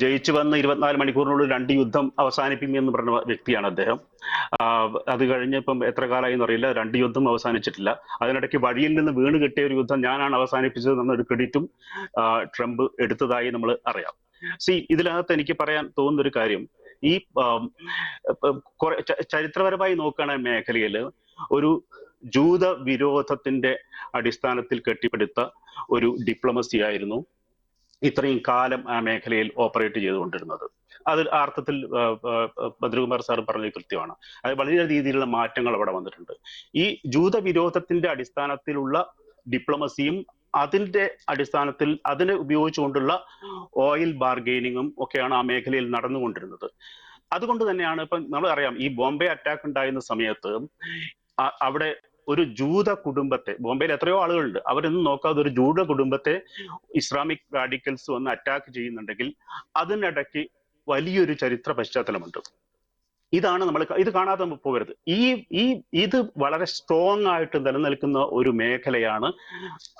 ജയിച്ചു വന്ന ഇരുപത്തിനാല് മണിക്കൂറിനുള്ളിൽ രണ്ട് യുദ്ധം അവസാനിപ്പിക്കും എന്ന് പറഞ്ഞ വ്യക്തിയാണ് അദ്ദേഹം. അത് കഴിഞ്ഞ് ഇപ്പം എത്ര കാലമായി എന്നറിയില്ല രണ്ട് യുദ്ധം അവസാനിച്ചിട്ടില്ല. അതിനിടയ്ക്ക് വഴിയിൽ നിന്ന് വീണ് കിട്ടിയ ഒരു യുദ്ധം ഞാനാണ് അവസാനിപ്പിച്ചത് എന്നൊരു ക്രെഡിറ്റും ട്രംപ് എടുത്തതായി നമ്മൾ അറിയാം. സി ഇതിനകത്ത് എനിക്ക് പറയാൻ തോന്നുന്ന ഒരു കാര്യം. ഈ ചരിത്രപരമായി നോക്കുകയാണ് മേഖലയിൽ ഒരു ജൂത വിരോധത്തിന്റെ അടിസ്ഥാനത്തിൽ കെട്ടിപ്പടുത്ത ഒരു ഡിപ്ലോമസി ആയിരുന്നു. ഇത്രയും കാലം ആ മേഖലയിൽ ഓപ്പറേറ്റ് ചെയ്തുകൊണ്ടിരുന്നത്. അത് അർത്ഥത്തിൽ ഭദ്രകുമാർ സാർ പറഞ്ഞത് കൃത്യമാണ്. അത് വളരെ രീതിയിലുള്ള മാറ്റങ്ങൾ അവിടെ വന്നിട്ടുണ്ട്. ഈ ജൂത വിരോധത്തിന്റെ അടിസ്ഥാനത്തിലുള്ള ഡിപ്ലോമസിയും അതിന്റെ അടിസ്ഥാനത്തിൽ അതിനെ ഉപയോഗിച്ചുകൊണ്ടുള്ള ഓയിൽ ബാർഗെയിനിങ്ങും ഒക്കെയാണ് ആ മേഖലയിൽ നടന്നുകൊണ്ടിരുന്നത്. അതുകൊണ്ട് തന്നെയാണ് ഇപ്പം നമ്മൾ അറിയാം ഈ ബോംബെ അറ്റാക്ക് ഉണ്ടായിരുന്ന സമയത്ത് അവിടെ ഒരു ജൂത കുടുംബത്തെ ബോംബെയിൽ എത്രയോ ആളുകളുണ്ട്. അവരൊന്നും നോക്കാതെ ഒരു ജൂത കുടുംബത്തെ ഇസ്ലാമിക് റാഡിക്കൽസ് വന്ന് അറ്റാക്ക് ചെയ്യുന്നുണ്ടെങ്കിൽ അതിനിടയ്ക്ക് വലിയൊരു ചരിത്ര പശ്ചാത്തലമുണ്ട്. ഇതാണ് നമ്മൾ ഇത് കാണാതെ പോകരുത്. ഈ ഈ ഇത് വളരെ സ്ട്രോങ് ആയിട്ട് നിലനിൽക്കുന്ന ഒരു മേഖലയാണ്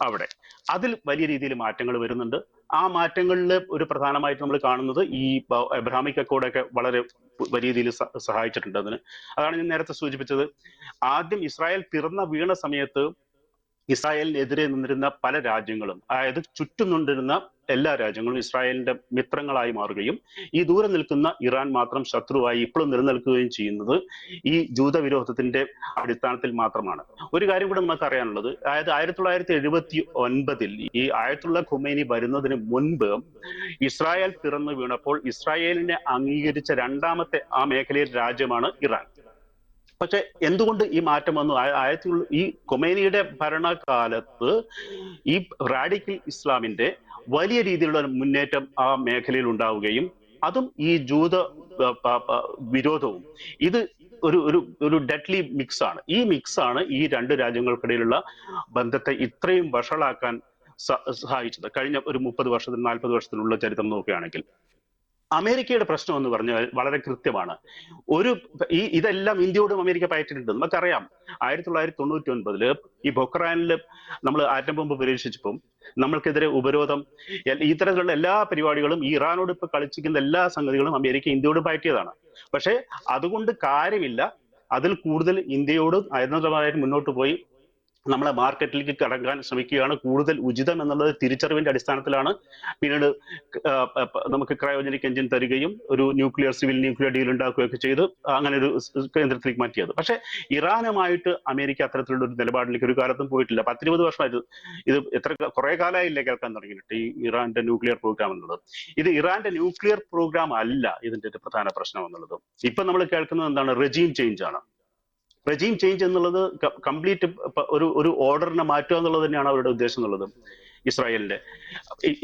അവിടെ. അതിൽ വലിയ രീതിയിൽ മാറ്റങ്ങൾ വരുന്നുണ്ട്. ആ മാറ്റങ്ങളിൽ ഒരു പ്രധാനമായിട്ട് നമ്മൾ കാണുന്നത് ഈ എബ്രാഹിമിക് അക്കോഡൊക്കെ വളരെ വലിയ രീതിയിൽ സഹായിച്ചിട്ടുണ്ട് അതിന്. അതാണ് ഞാൻ നേരത്തെ സൂചിപ്പിച്ചത്. ആദ്യം ഇസ്രായേൽ പിറന്ന വീണ സമയത്ത് ഇസ്രായേലിനെതിരെ നിന്നിരുന്ന പല രാജ്യങ്ങളും അതായത് ചുറ്റും നിന്നിരുന്ന എല്ലാ രാജ്യങ്ങളും ഇസ്രായേലിന്റെ മിത്രങ്ങളായി മാറുകയും ഈ ദൂരെ നിൽക്കുന്ന ഇറാൻ മാത്രം ശത്രുവായി ഇപ്പോഴും നിലനിൽക്കുകയും ചെയ്യുന്നത് ഈ ജൂതവിരോധത്തിന്റെ അടിസ്ഥാനത്തിൽ മാത്രമാണ്. ഒരു കാര്യം കൂടെ നമുക്ക് അറിയാനുള്ളത് അതായത് ആയിരത്തി തൊള്ളായിരത്തി എഴുപത്തി ഒൻപതിൽ ഈ ആയത്തുള്ള ഖുമൈനി വരുന്നതിന് മുൻപ് ഇസ്രായേൽ പിറന്നു വീണപ്പോൾ ഇസ്രായേലിനെ അംഗീകരിച്ച രണ്ടാമത്തെ ആ മേഖലയിൽ രാജ്യമാണ് ഇറാൻ. പക്ഷെ എന്തുകൊണ്ട് ഈ മാറ്റം വന്നു? ആയിരത്തി ഈ കൊമേനിയുടെ ഭരണകാലത്ത് ഈ റാഡിക്കൽ ഇസ്ലാമിന്റെ വലിയ രീതിയിലുള്ള മുന്നേറ്റം ആ മേഖലയിൽ ഉണ്ടാവുകയും അതും ഈ ജൂത വിരോധവും. ഇത് ഒരു ഒരു ഒരു ഡെഡ്ലി മിക്സ് ആണ്. ഈ മിക്സ് ആണ് ഈ രണ്ട് രാജ്യങ്ങൾക്കിടയിലുള്ള ബന്ധത്തെ ഇത്രയും വഷളാക്കാൻ സഹായിച്ചത്. കഴിഞ്ഞ ഒരു മുപ്പത് വർഷത്തിൽ നാൽപ്പത് വർഷത്തിലുള്ള ചരിത്രം നോക്കുകയാണെങ്കിൽ. അമേരിക്കയുടെ പ്രശ്നം എന്ന് പറഞ്ഞാൽ വളരെ കൃത്യമാണ്. ഒരു ഈ ഇതെല്ലാം ഇന്ത്യയോടും അമേരിക്ക പയറ്റിട്ടുണ്ട് നമുക്കറിയാം ആയിരത്തി തൊള്ളായിരത്തി തൊണ്ണൂറ്റി ഒൻപതിൽ ഈ ബൊക്രാനിൽ നമ്മൾ ആറ്റം ബോംബ് പരീക്ഷിച്ചപ്പം നമ്മൾക്കെതിരെ ഉപരോധം ഇത്തരത്തിലുള്ള എല്ലാ പരിപാടികളും ഇറാനോട് ഇപ്പൊ കളിച്ചിരിക്കുന്ന എല്ലാ സംഗതികളും അമേരിക്ക ഇന്ത്യയോട് പയറ്റിയതാണ്. പക്ഷേ അതുകൊണ്ട് കാര്യമില്ല. അതിൽ കൂടുതൽ ഇന്ത്യയോട് നയതന്ത്രപരമായിട്ട് മുന്നോട്ട് പോയി നമ്മളെ മാർക്കറ്റിലേക്ക് കടക്കാൻ ശ്രമിക്കുകയാണ്. കൂടുതൽ ഉചിതം എന്നുള്ളത് തിരിച്ചറിവിന്റെ അടിസ്ഥാനത്തിലാണ്. പിന്നീട് നമുക്ക് ക്രയോജനിക് എഞ്ചിൻ തരികയും ഒരു ന്യൂക്ലിയർ സിവിൽ ന്യൂക്ലിയർ ഡീൽ ഉണ്ടാക്കുകയൊക്കെ ചെയ്ത് അങ്ങനെ ഒരു കേന്ദ്രത്തിലേക്ക് മാറ്റിയത്. പക്ഷേ ഇറാനുമായിട്ട് അമേരിക്ക അത്തരത്തിലുള്ള ഒരു നിലപാടിലേക്ക് ഒരു കാലത്തും പോയിട്ടില്ല. പത്തിരുപത് വർഷമായിട്ട് ഇത് എത്ര കുറെ കാലമായില്ലേ കേൾക്കാൻ തുടങ്ങിയിട്ട് ഈ ഇറാന്റെ ന്യൂക്ലിയർ പ്രോഗ്രാം എന്നുള്ളത്. ഇത് ഇറാന്റെ ന്യൂക്ലിയർ പ്രോഗ്രാം അല്ല ഇതിന്റെ ഒരു പ്രധാന പ്രശ്നം എന്നുള്ളത്. ഇപ്പൊ നമ്മൾ കേൾക്കുന്നത് എന്താണ്? റെജീം ചേഞ്ച് ആണ്. റെജീം ചേഞ്ച് എന്നുള്ളത് കംപ്ലീറ്റ് ഒരു ഒരു ഓർഡറിനെ മാറ്റുക എന്നുള്ളത് തന്നെയാണ് അവരുടെ ഉദ്ദേശം എന്നുള്ളത് ഇസ്രായേലിന്റെ.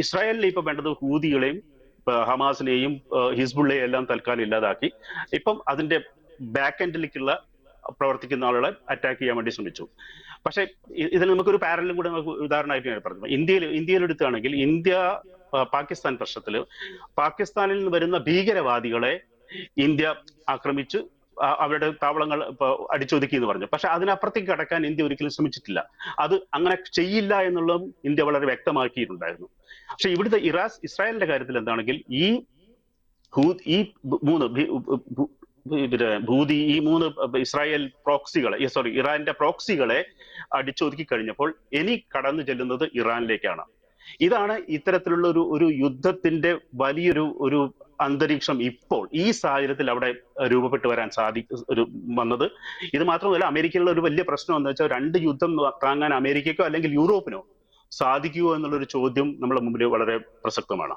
ഇസ്രായേലിൽ ഇപ്പൊ വേണ്ടത് ഹൂതികളെയും ഹമാസിനെയും ഹിസ്ബുള്ളയെയും എല്ലാം തൽക്കാലം ഇല്ലാതാക്കി. ഇപ്പം അതിന്റെ ബാക്ക് എൻഡിലേക്കുള്ള പ്രവർത്തിക്കുന്ന ആളുകളെ അറ്റാക്ക് ചെയ്യാൻ വേണ്ടി ശ്രമിച്ചു. പക്ഷേ ഇതിൽ നമുക്കൊരു പാരലും കൂടെ നമുക്ക് ഉദാഹരണമായിട്ട് ഞാൻ പറഞ്ഞു. ഇന്ത്യയിൽ ഇന്ത്യയിൽ എടുത്താണെങ്കിൽ ഇന്ത്യ പാകിസ്ഥാൻ പ്രശ്നത്തിൽ പാകിസ്ഥാനിൽ നിന്ന് വരുന്ന ഭീകരവാദികളെ ഇന്ത്യ ആക്രമിച്ച് അവരുടെ താവളങ്ങൾ ഇപ്പോൾ അടിച്ചൊതുക്കി എന്ന് പറഞ്ഞു. പക്ഷെ അതിനപ്പുറത്തേക്ക് കടക്കാൻ ഇന്ത്യ ഒരിക്കലും ശ്രമിച്ചിട്ടില്ല. അത് അങ്ങനെ ചെയ്യില്ല എന്നുള്ളതും ഇന്ത്യ വളരെ വ്യക്തമാക്കിയിട്ടുണ്ടായിരുന്നു. പക്ഷെ ഇവിടുത്തെ ഇറാസ് ഇസ്രായേലിന്റെ കാര്യത്തിൽ എന്താണെങ്കിൽ ഈ ഈ മൂന്ന് പിന്നെ ഭൂതി ഈ മൂന്ന് ഇസ്രായേൽ പ്രോക്സികളെ സോറി ഇറാന്റെ പ്രോക്സികളെ അടിച്ചൊതുക്കി കഴിഞ്ഞപ്പോൾ ഇനി കടന്നു ചെല്ലുന്നത് ഇറാനിലേക്കാണ്. ഇതാണ് ഇത്തരത്തിലുള്ള ഒരു ഒരു യുദ്ധത്തിന്റെ വലിയൊരു ഒരു അന്തരീക്ഷം ഇപ്പോൾ ഈ സാഹചര്യത്തിൽ അവിടെ രൂപപ്പെട്ടു വരാൻ സാധി ഒരു വന്നത്. ഇത് മാത്രമല്ല അമേരിക്കയിലുള്ള ഒരു വലിയ പ്രശ്നം എന്ന് വെച്ചാൽ രണ്ട് യുദ്ധം താങ്ങാൻ അമേരിക്കക്കോ അല്ലെങ്കിൽ യൂറോപ്പിനോ സാധിക്കുമോ എന്നുള്ളൊരു ചോദ്യം നമ്മുടെ മുമ്പിൽ വളരെ പ്രസക്തമാണ്.